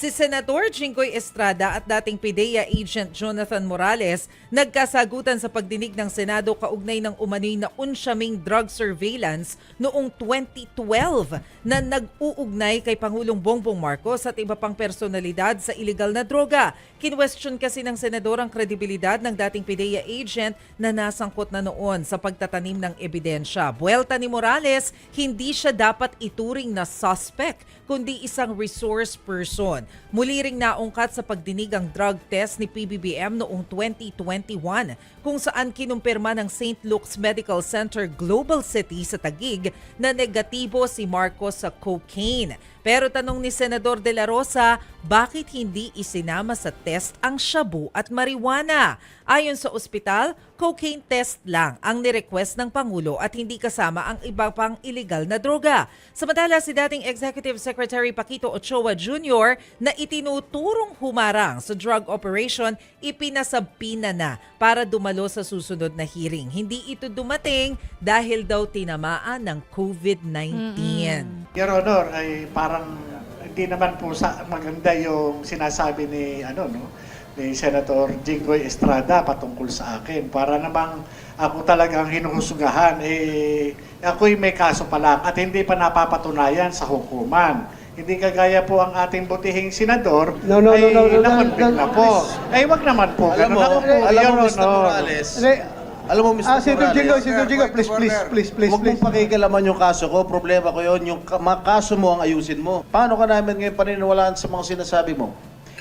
Si Senador Jinggoy Estrada at dating PIDEA agent Jonathan Morales nagkasagutan sa pagdinig ng Senado kaugnay ng umano'y na unsyaming drug surveillance noong 2012 na nag-uugnay kay Pangulong Bongbong Marcos at iba pang personalidad sa illegal na droga. Kinwestiyon kasi ng Senador ang kredibilidad ng dating PIDEA agent na nasangkot na noon sa pagtatanim ng ebidensya. Buelta ni Morales, hindi siya dapat ituring na suspect kundi isang resource person. Muli ring naungkat sa pagdinig ang drug test ni PBBM noong 2021 kung saan kinumpirma ng St. Luke's Medical Center Global City sa Tagig na negatibo si Marcos sa cocaine. Pero tanong ni Senador De La Rosa, bakit hindi isinama sa test ang shabu at marijuana? Ayon sa ospital, cocaine test lang ang nirequest ng Pangulo at hindi kasama ang iba pang illegal na droga. Samantala si dating Executive Secretary Paquito Ochoa Jr. na itinuturong humarang sa drug operation, ipinasabpina na para dumalo sa susunod na hearing. Hindi ito dumating dahil daw tinamaan ng COVID-19. Your Honor, ay parang hindi naman po sa maganda yung sinasabi ni ano no ni Senator Jinggoy Estrada patungkol sa akin. Para namang ako talagang hinuhusgahan eh ako'y may kaso pa lang at hindi pa napapatunayan sa hukuman. Hindi kagaya po ang ating butihing senador No, no, no, ay no, no, no, nakonvict no, na no, po. Ay wag naman po. Alam Ganun mo, ako po, alam Your mo, Mr. Honor. Morales, Hindi. Alam mo, Mr. Ah, Senator Morales, Jingo, Senator Jingo, please, please, please, please, Huwag please. mong pakikalaman yung kaso ko. Problema ko yun. Yung ka- mga kaso mo ang ayusin mo. Paano ka namin ngayon paniniwalaan sa mga sinasabi mo?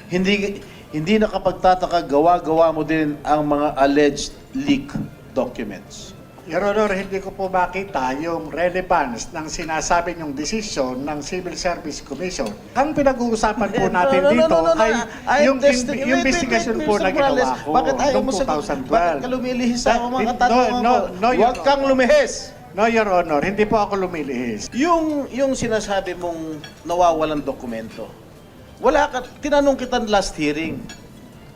Hindi hindi nakapagtataka gawa-gawa mo din ang mga alleged leak documents. Your Honor, hindi ko po makita yung relevance ng sinasabi niyong desisyon ng Civil Service Commission. Ang pinag-uusapan po Eh, natin no, no, no, dito no, no, no. ay yung wait, investigation po na ginawa ko Bakit ayaw noong mo sa 2012. Bakit ka lumilihis sa mga no, katanungan no, no, Your Huwag kang Honor. lumihis! No, Your Honor, hindi po ako lumilihis. Yung yung sinasabi mong nawawalan dokumento. Wala ka tinanong kita last hearing.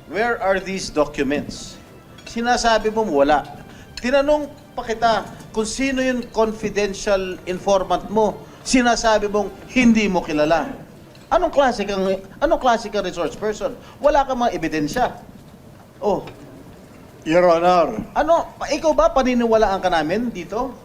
Where are these documents? Sinasabi mo wala. Tinanong pa kita kung sino yung confidential informant mo. Sinasabi mong hindi mo kilala. Anong klase kang anong klase kang resource person? Wala kang mga ebidensya. Oh, Your Honor, ano, ikaw ba paniniwalaan ka namin dito?